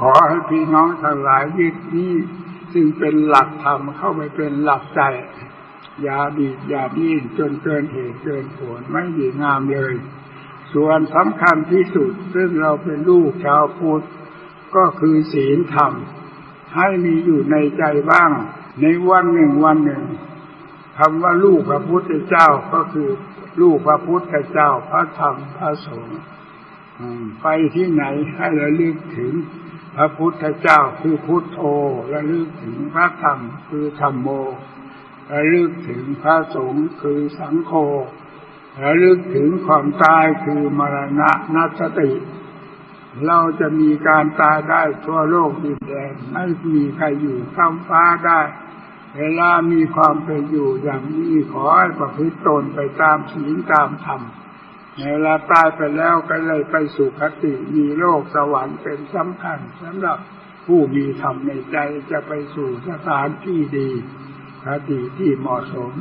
ขอให้พี่น้องทั้งหลายยึดนี้ซึ่งเป็นหลักธรรมเข้าไปเป็นหลักใจ อย่าบีบอย่าดิ้นจนเกินเหตุเกินผลไม่ดีงามเลย ส่วนสำคัญที่สุดซึ่งเราเป็นลูกชาวพุทธก็คือศีลธรรม ให้มีอยู่ในใจบ้าง ในวันหนึ่งวันหนึ่งคำว่าลูกพระพุทธเจ้าก็คือลูกพระพุทธเจ้าพระธรรมพระสงฆ์ไปที่ไหนให้ระลึกถึง พระพุทธเจ้าคือพุทโธระลึกถึงพระธรรมคือธรรมโมระลึกถึงพระสงฆ์คือสังโฆระลึกถึงความตายคือมรณะนัสติ เราจะมีการตายได้ทั่วโลกดินแดนไม่มีใครอยู่ข้ามฟ้าได้ เวลามีความเป็นอยู่อย่างนี้ขอให้ประพฤติตนไปตามศีลตามธรรม เวลาตายไปแล้วก็เลยไปสู่คติมีโลกสวรรค์เป็นสำคัญสำหรับผู้มีธรรมในใจจะไปสู่สถานที่ดีคติที่เหมาะสม